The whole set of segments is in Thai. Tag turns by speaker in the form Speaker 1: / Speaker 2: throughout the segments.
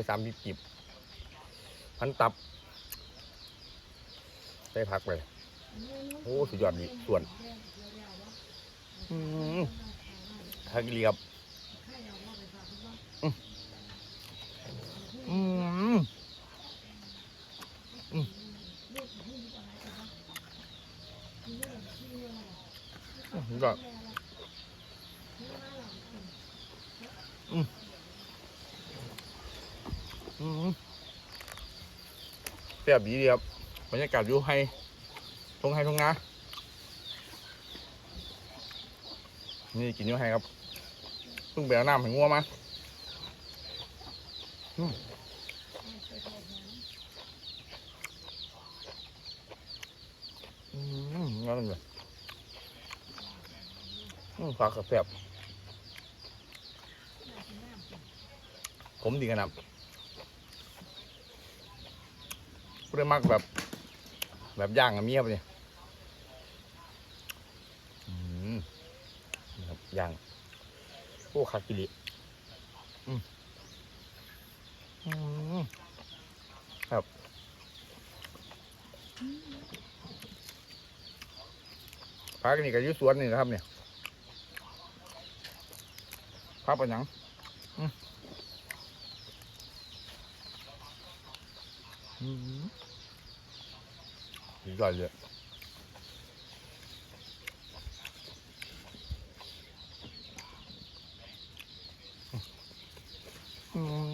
Speaker 1: ใส่สามสิบจิบพันตับ ใส่ผักไป โอ้สุดยอดดีส่วนอืมฮักเรียบอืมอืมอืมสุดยอดอืมอืม แซ่บดีดีครับบรรยากาศยูให้ทงให้ทงนานี่กินยูให้ครับเพิ่งไปเอาน้ำให้งัวมาอืมอืมงั้นเลยอืมฝากกระแสบผมดีขนาด เพื่อมักแบบ แบบย่างอะเมียบเนี่ยอืมนี่ครับย่าง โอ้คากิริครับพักนี่ก็อยุ่สวนนี่นะครับ เนี่ยพักเป็นยังอืม อืมสุดยอดเลยอืม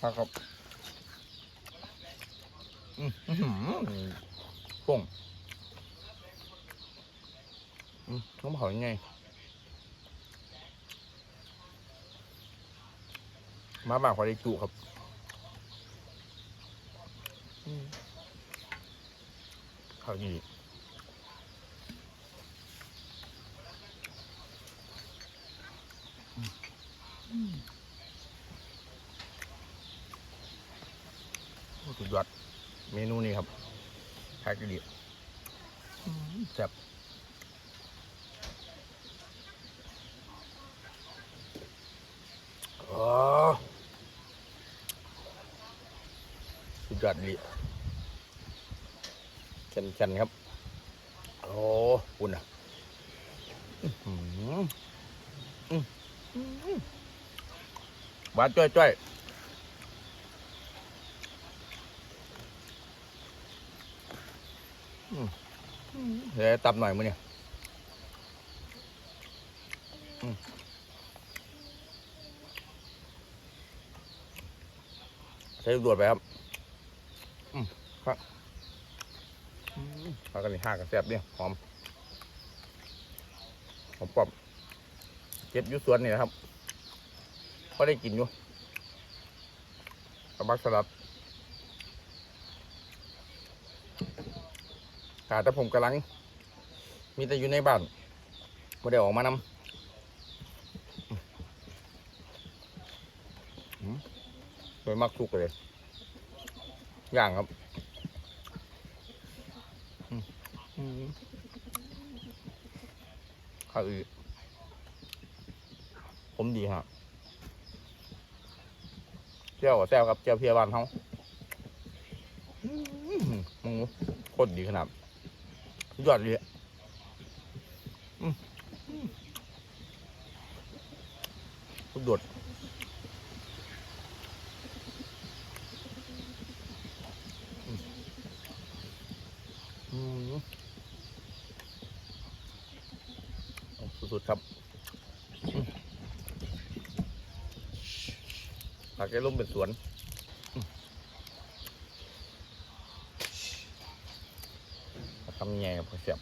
Speaker 1: ครับอืมอื้อหือป่งอืมน้ำเผายังไง มาบ้างขอได้จุครับอืม ข้าวดีโอ้สุดยอดเมนูนี้ครับแพ็กดีแซ่บโอ้สุดยอดดีเข็นๆครับ โอ้อุ่นอะอื้อหืออื้อหือหวานจ้อยๆเดี๋ยวตับหน่อยมือเนี่ยใช้ลูกโดดไปครับ อืมครับ ปลากันนี่ห้ากันแซ่บเนี่ยหอมหอมปอบเก็บยู่สวนนี่นะครับพอได้กินอยู่กระบักสลัดขาแต่ผมกำลัง มีแต่อยู่ในบ้านไม่ได้ออกมานำอืมโดยมากทุกเลยย่างครับอืมอืม ข้าวอือผมดีฮะเจ้ากับแซวครับเจ้าเพียบ้านเขาอืมมึงโคตรดีขนาดยอดเลยอะอืมอืมสุดยอดอืมอืมเอา สุดครับอืมผักแกลุ่มเป็นสวนทำยังไงครับเสียบ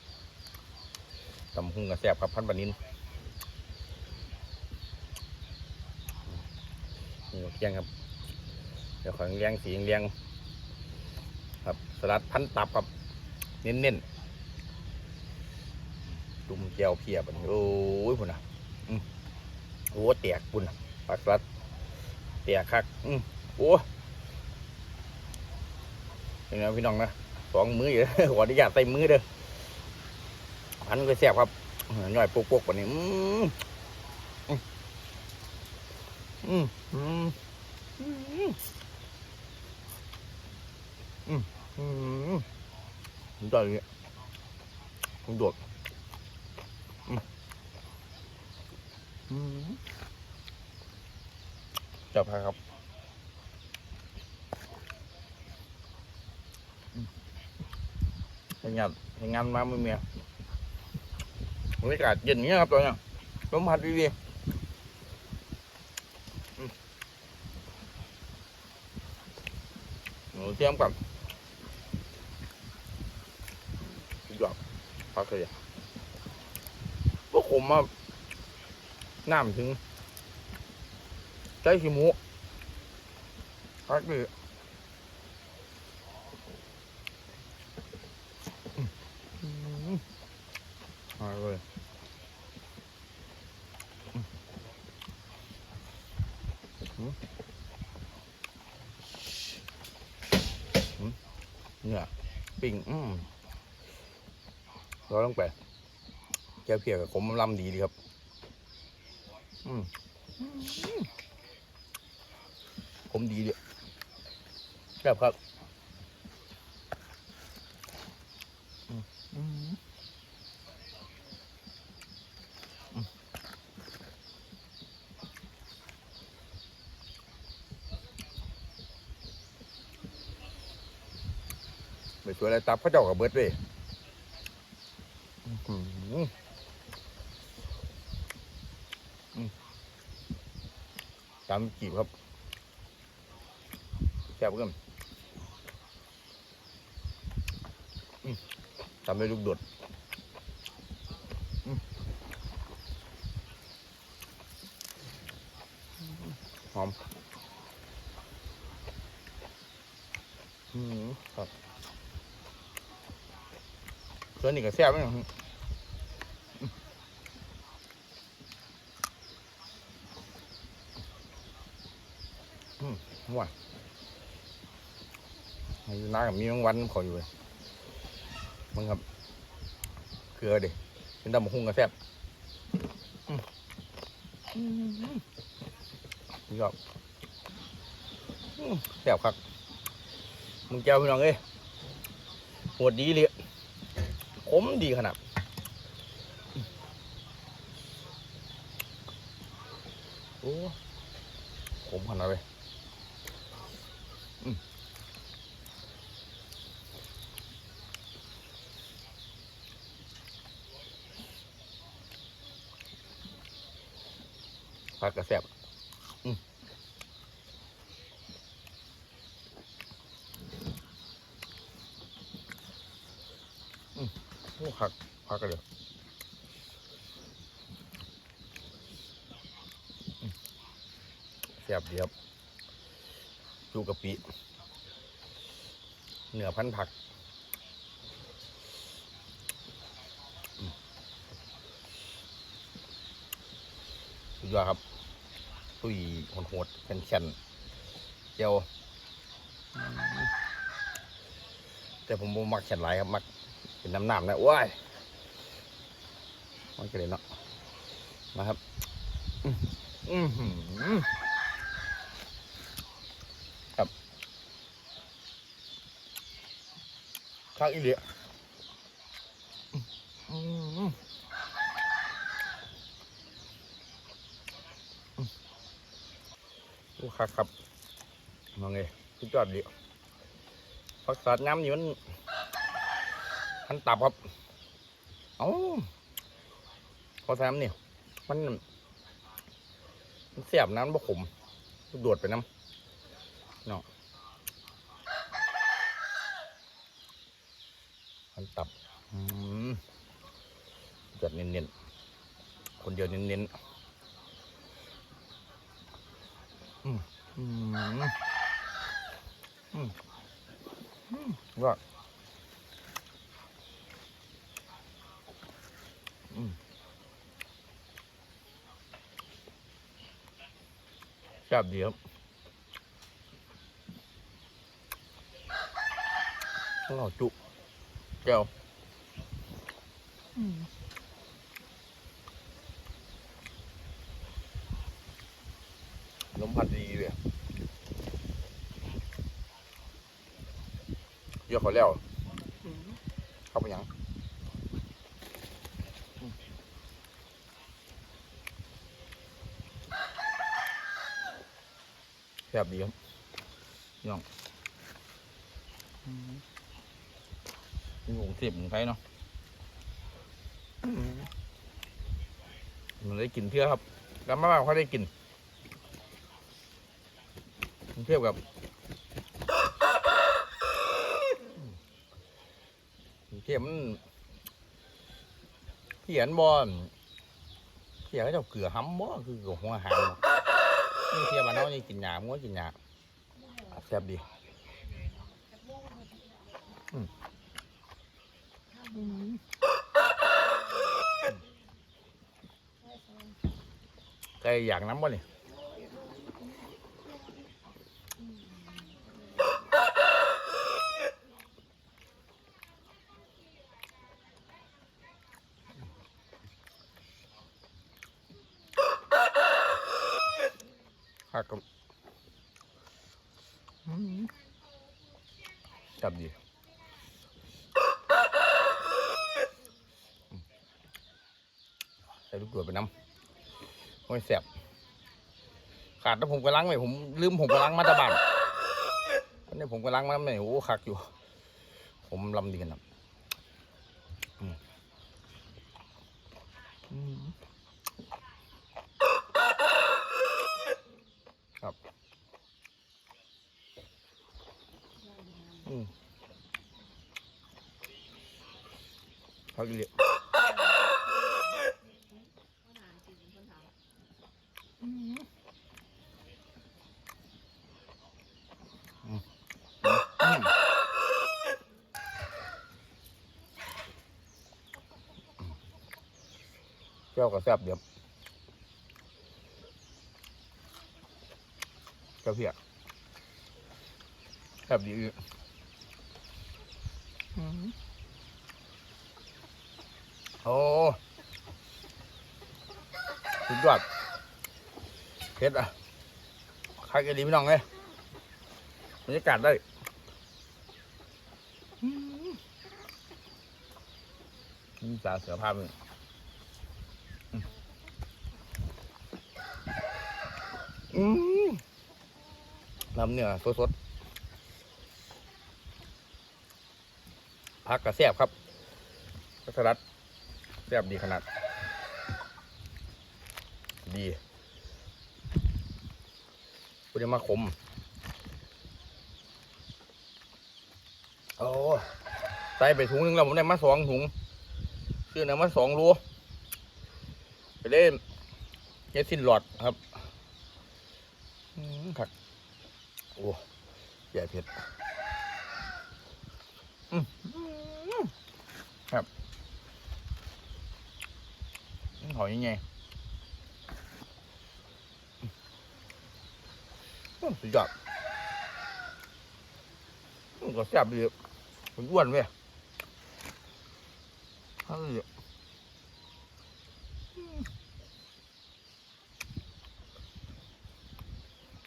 Speaker 1: ตำหุงกระแสบครับพันปานินนี่เคียงครับ เดี๋ยวขอเลี้ยงสีเลี้ยง ครับสลัดพันตับครับ เน้นๆ จุ่มแจวเพียบันโอ้ยพุ่นอะโอ้แตกพุ่นน่ะผักสลัดแตกคักอืมโอ้เป็นไงพี่น้องนะสองมืออยู่ขออนุญาตใส่มือเด้อพันก็แซ่บครับหน่อยปุกๆกว่านี้อืมอืมอืมอืมอืมอืมอืมผมจอดอย่างเงี้ยผมโดดอืมอืม จับครับอืมให้งานให้งานมาเมื่อเมียบรรยากาศเย็นเงี้ยครับตอนนี้ลมพัดดีๆหนูเทียมกับสุดยอดพักเลยพวกผมมา น้ำถึง ใจขี้หมูพักเลยอืมอร่อยเลยเนี่ยปิ้งอืมร้อยลงไปแก้วเพียกับขมลำดีดีครับ ผมดีเลยครับครับอืมอืมอืมไปสวยอะไรตับพระเจ้ากับเบิดเลยอื้อหืออืม ตามจีบครับแซ่บเกินอืมตามด้วยลูกดดหอมอืมครับส่วนนี้ก็แซ่บไหมครับอืม ว่าอายุน้ากับมีบางวันขออยู่เลยมึงครับเกลือดิเป็นดำมะฮุ่งก็แซบนี่ก็แซ่บครับมึงเจ้าพี่น้องเอ้ยโหดดีเลยขมดีขนาดโอ้ขมขนาดเลย ผักกระแซบอืมอืมโอ้ผักผักกันเลยอืมแซ่บดีครับจูกะปิเหนือพันผักอืมสุดยอดครับ ตุยโหดๆแข็งเจียวแต่ผมมักแข็งหลายครับมักเป็นน้ำหนามนะว้ายมันก็เลยเนาะนะครับอืมอืมหืมครับข้างอีเหลียอืม อ้ครับครับมองไงสุดยอดดีผักสาดน้ำนี่มันมันตับครับ เอ้าพอแซมเนี่ยมัน มันเสียบน้ำบ่ขมโดดไปน้ำเนาะมันตับ อืมจัดเน้นๆ คนเดียวเน้นๆ อืมอืมอืมอืมว่าอืมแซ่บดีครับข้าวเหนียวจุแก้วเยอเขาแล้วเข้าไปยังแซ่บดีครับย่องมีหมูสียบหมูไทยเนาะมันได้กินเพื่อครับแล้วมาบ้างเขาได้กินเทียบกับ เทียมันเขียนบอลเขียนก็จะเกลือห้ำบ่คือกับหัวหางนี่เทียมมันเอานี่กินหยามัวกินหยาแซ่บดีอืมไก่อยากน้ำบ่นี่ หักกับอืมแซ่บดีใส่ลูกตัวไปน้ำโอ้ยแซ่บขาดแล้วผมกำลังไหมผมลืมผมกำลังมาตะบานอันนี้ผมกำลังมาไหมโอ้คักอยู่ ผมลำดีกันนะอืมอืม ครับ อืมเขาเรียเจ้ากับแซ่บเดี๋ยวเจ้าเพียแบบดีอื่น โอ้สุดยอดเผ็ดอะใครกันดีพี่น้องเลยบรรยากาศได้นี่ตาเสือภาพเลยน้ำเนื้อสดๆ พักกระแซบครับพักสลัดแซบดีขนาด ดีกูจะมาขมโอ้ใส่ไปถุงหนึงแล้วผมได้มาสองถุงซื้อนะมาสองรูไปเล่นเยดสิ้นหลอดครับอืมขัดโอ้ใหญ่เผ็ด หอยยังไงอืมสุดยอดอืมก็แซ่บดีมันอ้วนเว้ยฮ้ยอืม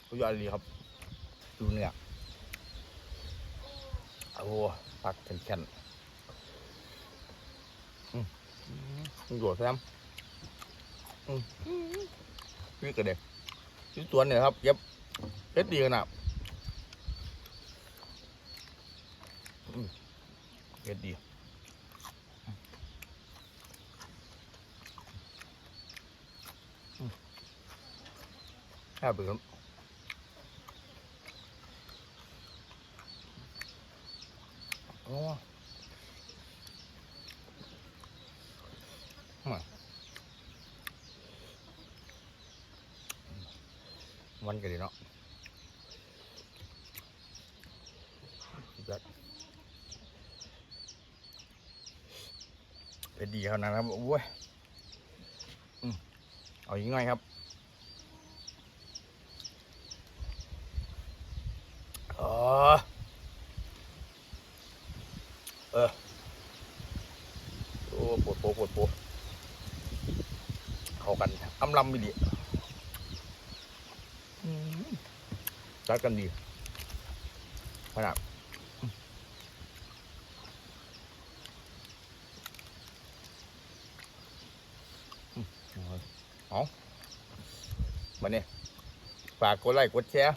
Speaker 1: สุดยอดดีครับ ดูเนี่ยโอ้ปักแข็งๆอืมอืมโดดแซม พี่กระเด็กชิ้นส่วเนี่ยครับเย็บเพชรดีขนาดเพชรดีแค่เบื่อ้มาวันกันดีเนาะสุด ยอดเป็นดีเขานะครับโอ้ยเอาอีกหน่อยครับ เออเออโอ้ปวดปวดปวดปวดเข้ากันอำลำไม่ดีจัดกันดีขนาด เอาวันนี้ฝากกดไลค์กดแชร์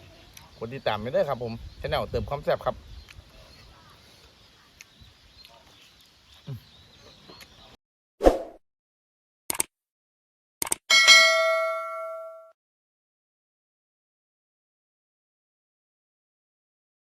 Speaker 1: กดติดตามไม่ได้ครับผมช anel เติมความแซ่บครับ